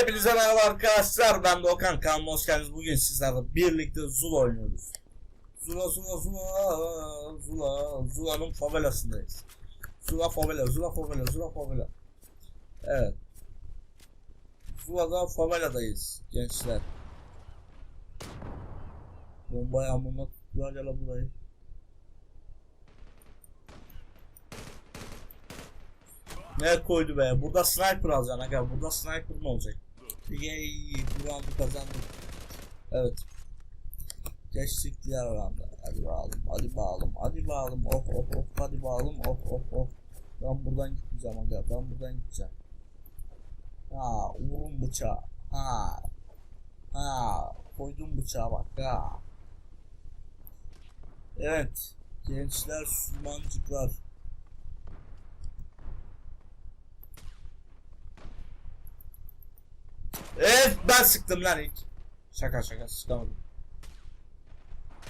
Hepinize merhaba arkadaşlar. Ben Doğukan kanalıma hoş geldiniz. Bugün sizlerle birlikte Zula oynuyoruz. Zula Zula Zula Zula Zula'nın favelasındayız. Zula favela, Zula favela, Zula favela. Evet. Zula'da faveladayız gençler. Bomba yağmuruna tuttular ya la burayı. Ne koydu be? Burada sniper alacaksın aga. Burada sniper mı olacak? Yey, bu roundu kazandık. Evet. Geçtik diğer rounda. Hadi bağalım, hadi bağalım, hadi bağalım. Of of of, hadi bağalım. Of of of. Ben buradan gitmeyeceğim aga. Ben buradan gideceğim. Ha, vurun bıçağı. Ha. Ha, koydum bıçağı bak ha. Evet. Gençler, Sülmancıklar. Evet ben sıktım lan ilk. Şaka şaka sıkamadım.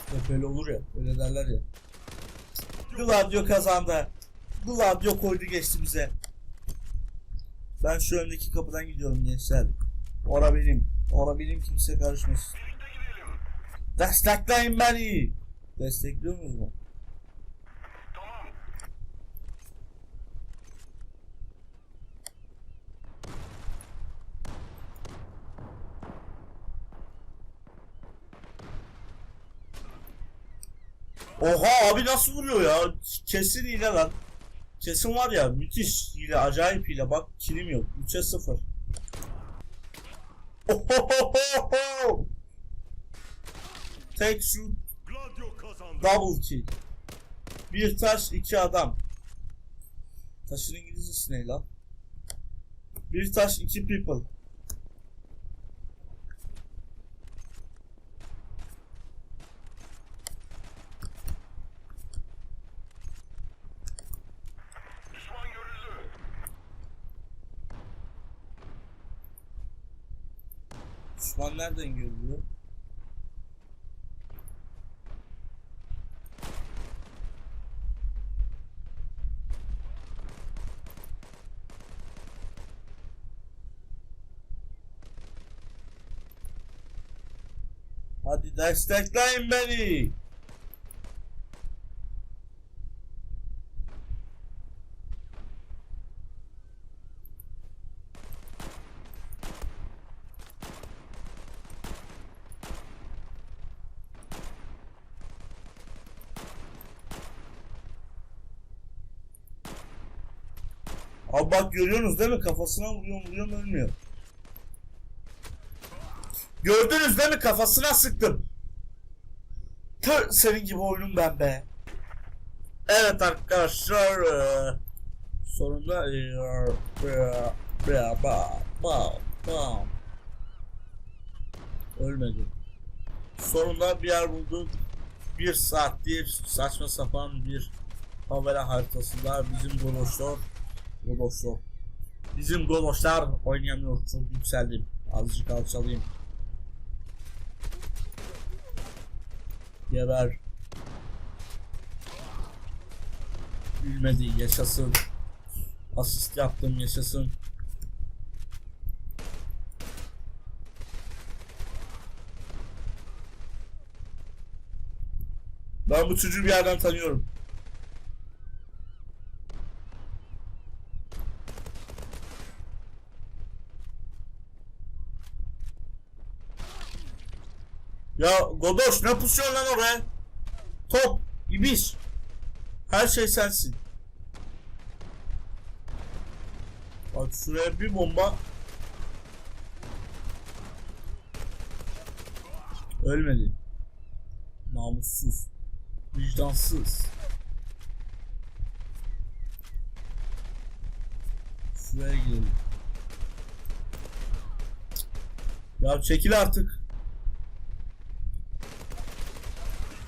Hep öyle olur ya. Öyle derler ya. Gladio kazandı. Gladio koydu geçti bize. Ben şu öndeki kapıdan gidiyorum gençler. Ora benim. Ora benim kimse karışmasın. Destekleyin beni. Destekliyor musunuz mu? Oha abi nasıl vuruyor ya? Kesin hile lan. Kesin var ya müthiş hile acayip hile bak kilim yok 3'e 0. Ohohoho! Tek kazandı. double kill. Bir taş iki adam. Taşın İngilizcesi ne lan? Bir taş iki people. Nereden görülüyor? Hadi destekleyin beni. Abi bak görüyorsunuz değil mi? Kafasına vuruyorum vuruyorum ölmüyor. Gördünüz değil mi? Kafasına sıktım. Tır senin gibi oyunum ben be. Evet arkadaşlar. eee, Sonunda ba- ba- Ölmedi. Sonunda bir yer bulduk. Bir saattir saçma sapan bir favela haritasında bizim Goloşor Goloşor Bizim Goloşlar oynayamıyor. Çok yükseldim. Azıcık alçalayım. Geber. Ülmedi. Yaşasın. Asist yaptım. Yaşasın. Ben bu çocuğu bir yerden tanıyorum. Ya Godoş ne pusuyorsun lan oraya? Top, ibis. Her şey sensin. Bak şuraya bir bomba. Ölmedi. Namussuz. Vicdansız. Şuraya gidelim. Ya çekil artık.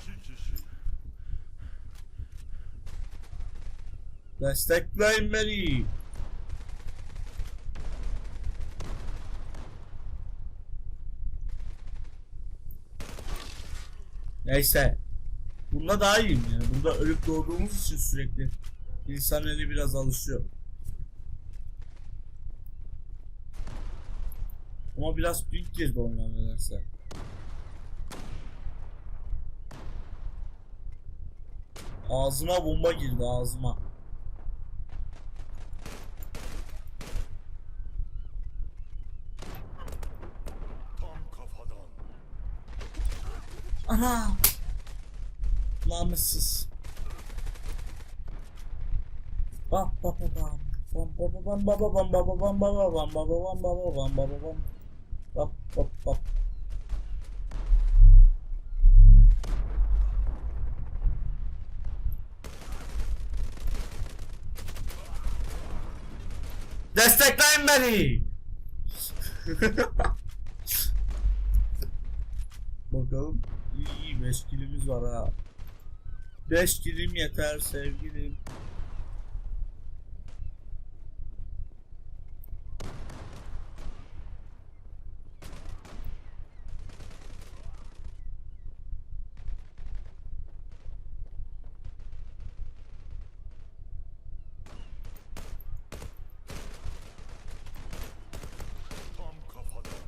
İki kişi. Destekleyin beni. Neyse. Bunda daha iyiyim yani. Bunda ölüp doğduğumuz için sürekli insan eli biraz alışıyor. Ama biraz pink girdi oyuna nedense. Ağzıma bomba girdi ağzıma. Tam kafadan. Ana! Namussuz. Bam bam bam bam. Bam bam bam bam bam bam bam bam bam bam bam bam bam bam bam bam bam. Bap bap bap. Destekleyin beni. Bakalım. İyi 5 kilimiz var ha. 5 kilim yeter sevgilim. Tam kafadan.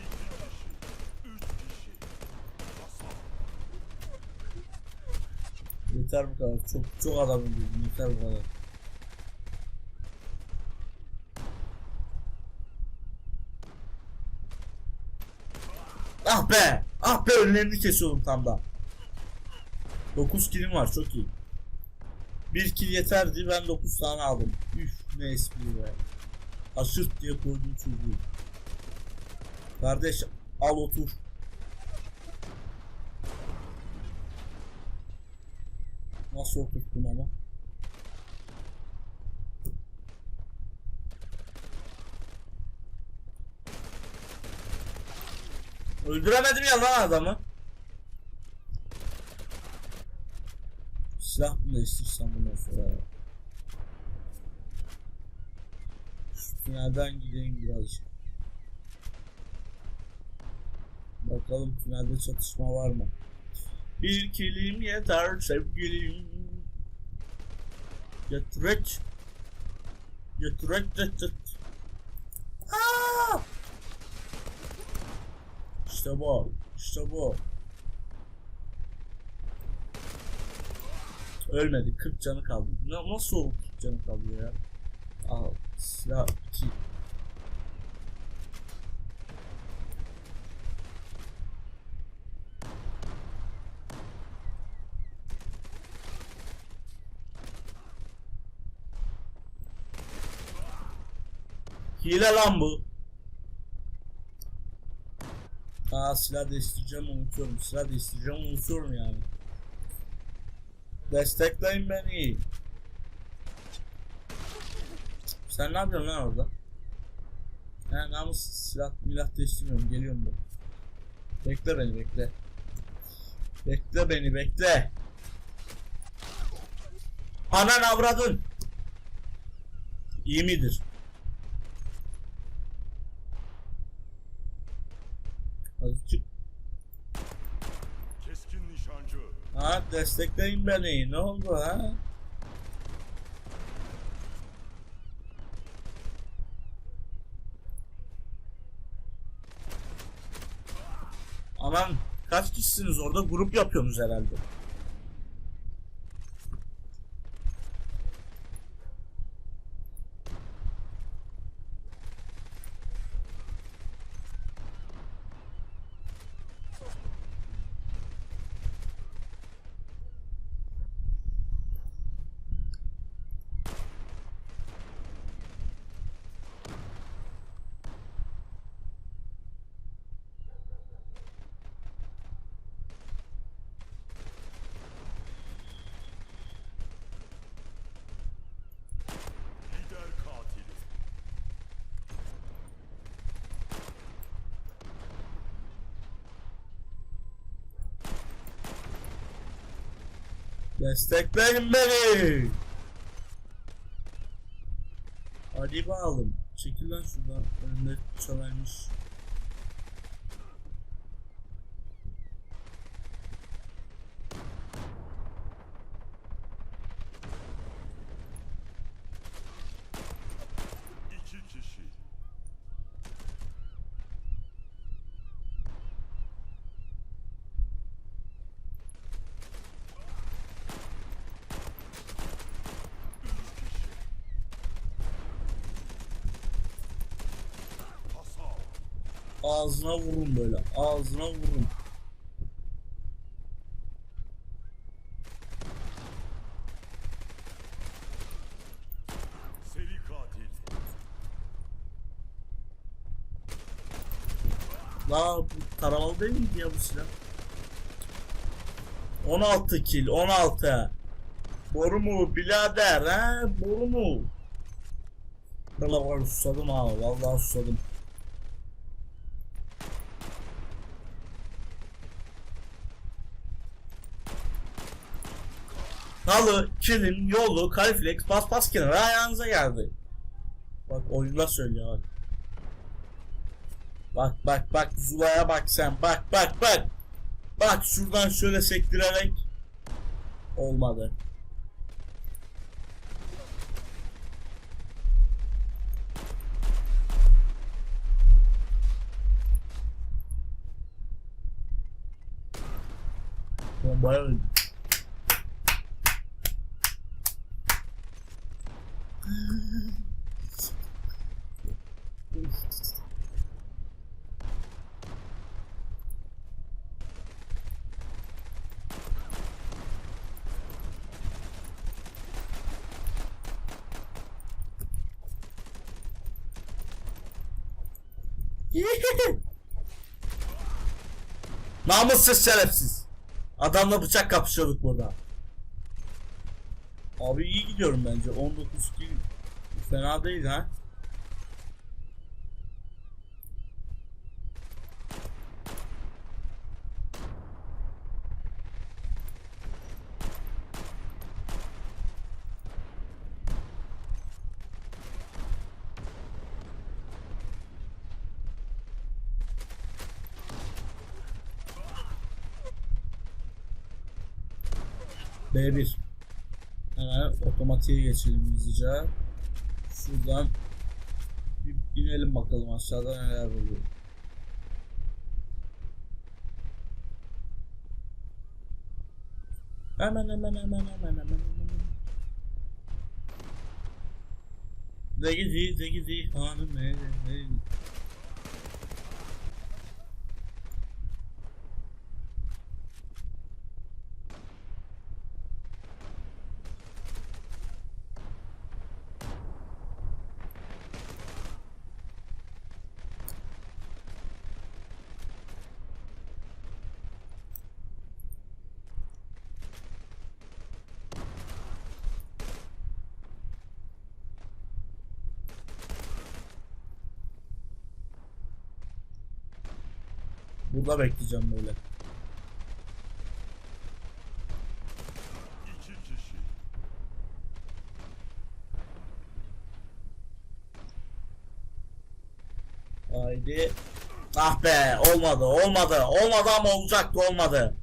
İki kişi. Üç kişi. Kasap. Yeter bu kadar. Çok çok adam öldürdüm. Yeter bu kadar. Ah be! Ah be önlerini kesiyordum tam da. 9 kilim var çok iyi. 1 kill yeterdi ben 9 tane aldım. Üf ne espri be. Aşırt diye koydum çocuğu. Kardeş al otur. Nasıl oturttum ama? Öldüremedim ya lan adamı. Silah mı değiştirsem bundan sonra? Şu tünelden gideyim birazcık. Bakalım tünelde çatışma var mı? Bir kilim yeter sevgilim. Getirek. Getirek getir. Aa! İşte bu. İşte bu. Ölmedi. 40 canı kaldı. Na- Nasıl oldu 40 canı kaldı ya? Al. Silah 2. Hile lan bu. Aa silah değiştireceğim unutuyorum. Silah değiştireceğim unutuyorum yani. Destekleyin beni. Sen ne yapıyorsun lan orada? He namus silah milah değiştirmiyorum. Geliyorum ben. Bekle beni bekle. Bekle beni bekle. Anan avradın. İyi midir? Ha destekleyin beni. Ne oldu ha? Aman kaç kişisiniz orada? Grup yapıyorsunuz herhalde. Lider katili. Destekleyin beni. Hadi bakalım. Çekil lan şuradan. Önümde çalaymış. Ağzına vurun böyle. Ağzına vurun. Seri katil. La bu taramalı değil miydi ya bu silah? 16 kill 16. Boru mu birader ha? Boru mu? Valla susadım ha. Vallahi susadım. Halı, kilim, yolu, kaliflex, bas bas kenara ayağınıza geldi. Bak oyuncular söylüyor bak. Bak bak bak Zula'ya bak sen bak bak bak. Bak şuradan şöyle sektirerek olmadı. Bombaya öldü. Namussuz şerefsiz. Adamla bıçak kapışıyorduk burada. Abi iyi gidiyorum bence. 19 kill fena değil ha. B1 Hemen otomatiğe geçelim hızlıca. Şuradan bir inelim bakalım aşağıda neler oluyor. Hemen hemen hemen hemen hemen hemen. Ne gidiyor ne gidiyor hanım ne ne Burada bekleyeceğim böyle. Haydi. Ah be olmadı olmadı olmadı ama olacaktı olmadı.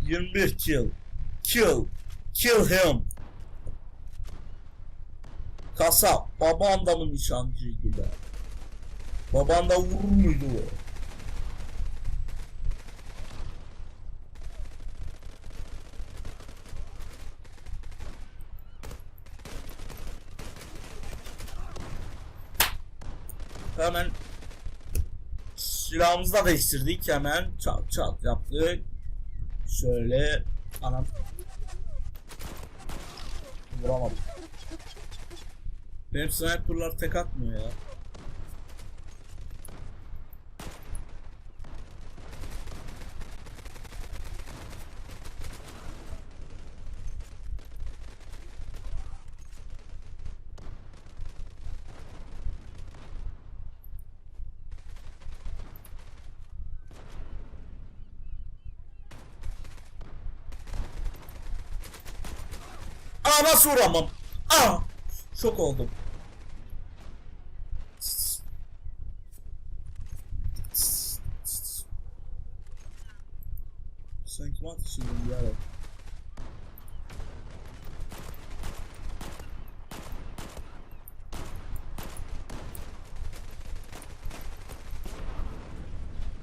21 kill. Kill. Kill him. Kasap. Baban da mı nişancıydı be? Baban da vurur muydu? Hemen silahımızı da değiştirdik hemen çat çat yaptık. Şöyle anam vuramadım. Benim sniperlar tek atmıyor ya. Aa nasıl vuramam? Aa! Şok oldum. Sen kime ateş ediyorsun ya?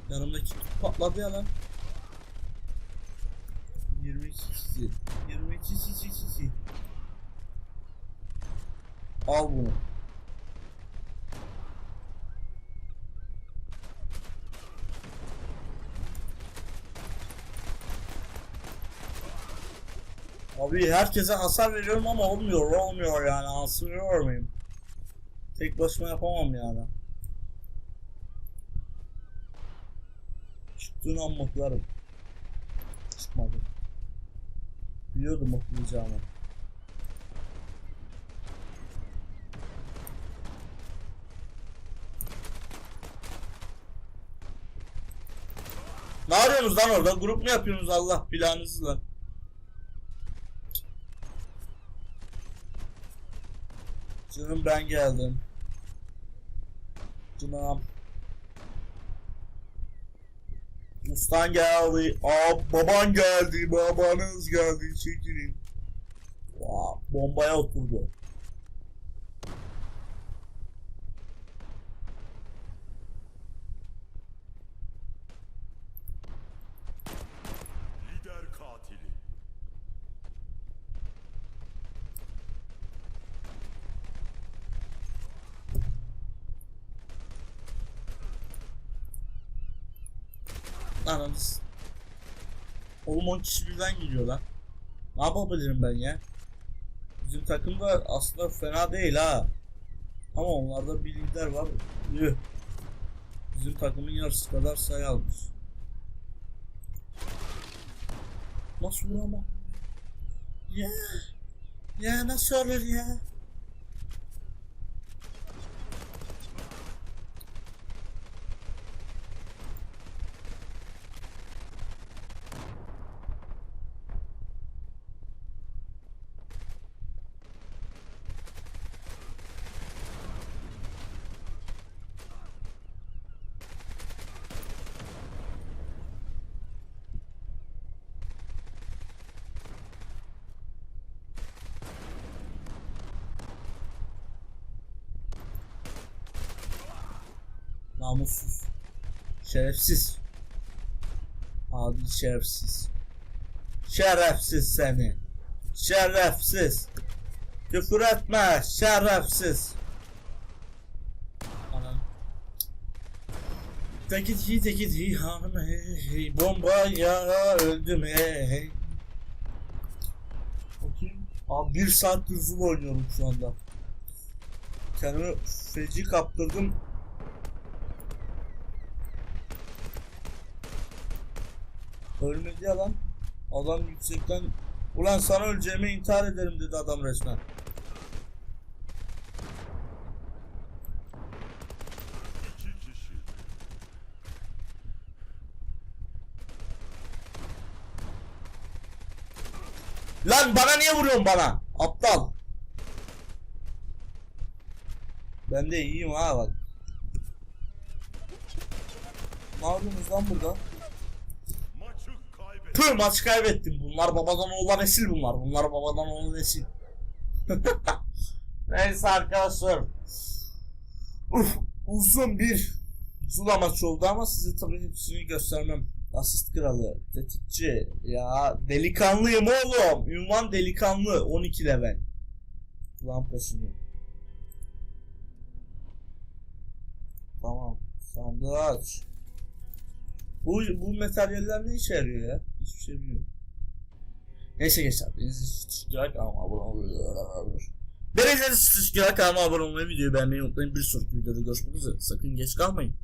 Yanımdaki patladı ya lan. Al bunu. Abi herkese hasar veriyorum ama olmuyor, olmuyor yani. Asılıyor muyum? Tek başıma yapamam yani. Çıktığını anlatlarım. Çıkmadı. Biliyordum atlayacağımı. Ne arıyorsunuz lan orada? Grup mu yapıyorsunuz Allah planınızla? Canım ben geldim. Canım. Ustan geldi. Aa baban geldi. Babanız geldi. Çekilin. Vaa, bombaya oturdu. Lider katili. Ananız. Oğlum 10 kişi birden geliyor lan. Ne yapabilirim ben ya? Bizim takım da aslında fena değil ha. Ama onlarda bir lider var. Yuh. Bizim takımın yarısı kadar sayı almış. Nasıl vuramam? Ya. Ya nasıl olur ya? Namussuz. Şerefsiz. Adi şerefsiz. Şerefsiz seni. Şerefsiz. Küfür etme. Şerefsiz. Tekit hi tekit hi hanım hey hey bomba ya öldüm hey hey. Bakayım. Abi bir saattir zul oynuyorum şu anda. Kendimi feci kaptırdım. Ölmedi ya. Adam yüksekten Ulan sana öleceğime intihar ederim dedi adam resmen. Lan bana niye vuruyorsun bana? Aptal. Ben de iyiyim ha bak. Ne yapıyorsunuz lan burada? Tüh maç kaybettim. Bunlar babadan oğula nesil bunlar. Bunlar babadan oğula nesil. Neyse arkadaşlar. Uf, uzun bir Zula maçı oldu ama size tabii hepsini göstermem. Asist kralı, tetikçi, ya delikanlıyım oğlum. Ünvan delikanlı, 12 level. Lampasını. Tamam, sandığı aç. Bu, bu materyaller ne işe yarıyor ya? Hiçbir şey bilmiyorum. Neyse gençler. Beni sıçacak ama abone olmayı. Beni sıçacak ama abone olmayı videoyu beğenmeyi unutmayın. Bir sonraki videoda görüşmek üzere. Sakın geç kalmayın.